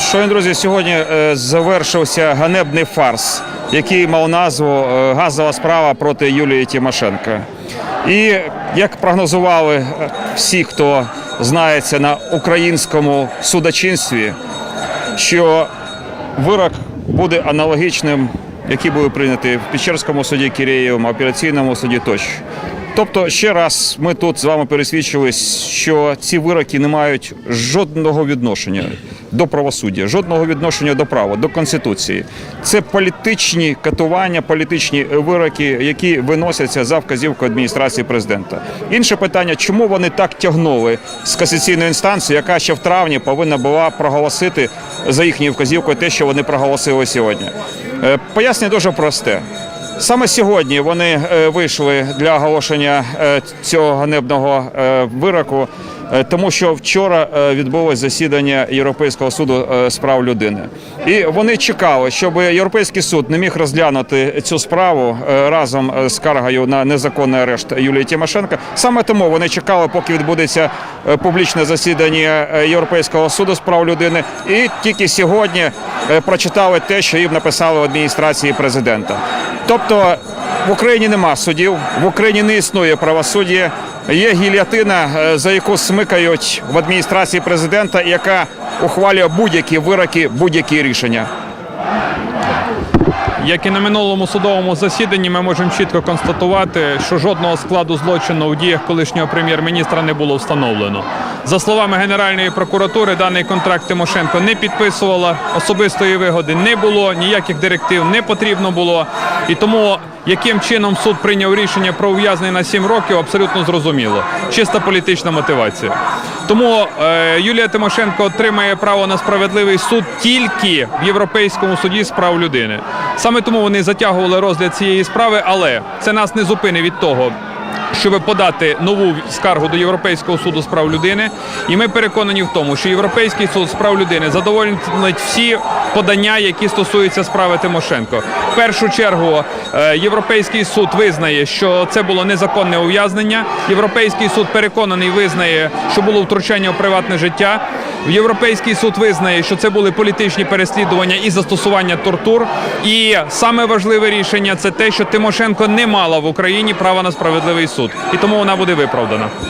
Шановні друзі, сьогодні е, завершився ганебний фарс, який мав назву е, Газова справа проти Юлії Тимошенко. І як прогнозували е, всі, хто знається на українському судочинстві, що вирок буде аналогічним, який був прийнятий в Печерському суді Киреєвому, апеляційному суді тощо. Тобто, ще раз ми тут з вами пересвідчились, що ці вироки не мають жодного відношення до правосуддя, жодного відношення до права, до конституції. Це політичні катування, політичні вироки, які виносяться за вказівкою адміністрації президента. Інше питання, чому вони так тягнули з касаційної інстанції, яка ще в травні повинна була проголосити за їхньою вказівкою те, що вони проголосили сьогодні. Е, Пояснення дуже просте. Саме сьогодні вони е, вийшли для оголошення е, цього ганебного е, вироку, тому що вчора е, відбулось засідання Європейського суду е, з прав людини, і вони чекали, щоб Європейський суд не міг розглянути цю справу е, разом з скаргою на незаконний арешт Юлії Тимошенко. Саме тому вони чекали, поки відбудеться е, публічне засідання е, Європейського суду з прав людини, і тільки сьогодні е, прочитали те, що їм написали в адміністрації президента. Тобто в Україні нема судів, в Україні не існує правосуддя. Є гільятина, е, за яку смикають в адміністрації президента, яка ухвалює будь-які вироки, будь-які рішення. Як і на минулому судовому засіданні, ми можемо чітко констатувати, що жодного складу злочину у діях колишнього прем'єр-міністра не було встановлено. За словами Генеральної прокуратури, даний контракт Тимошенко не підписувала, особистої вигоди не було, ніяких директив не потрібно було. І тому яким чином суд прийняв рішення про ув'язнення на 7 років, абсолютно зрозуміло. Чиста політична мотивація. Тому е, Юлія Тимошенко отримає право на справедливий суд тільки в Європейському суді з прав людини. Саме тому вони затягували розгляд цієї справи, але це нас не зупинить від того. Щоб подати нову скаргу до Європейського суду з прав людини, і ми переконані в тому, що Європейський суд з прав людини задовольнить всі подання, які стосуються справи Тимошенко. В першу чергу е, Європейський суд визнає, що це було незаконне ув'язнення. Європейський суд переконаний визнає, що було втручання у приватне життя. Європейський суд визнає, що це були політичні переслідування і застосування тортур. І саме важливе рішення це те, що Тимошенко не мала в Україні права на справедливий суд, і тому вона буде виправдана.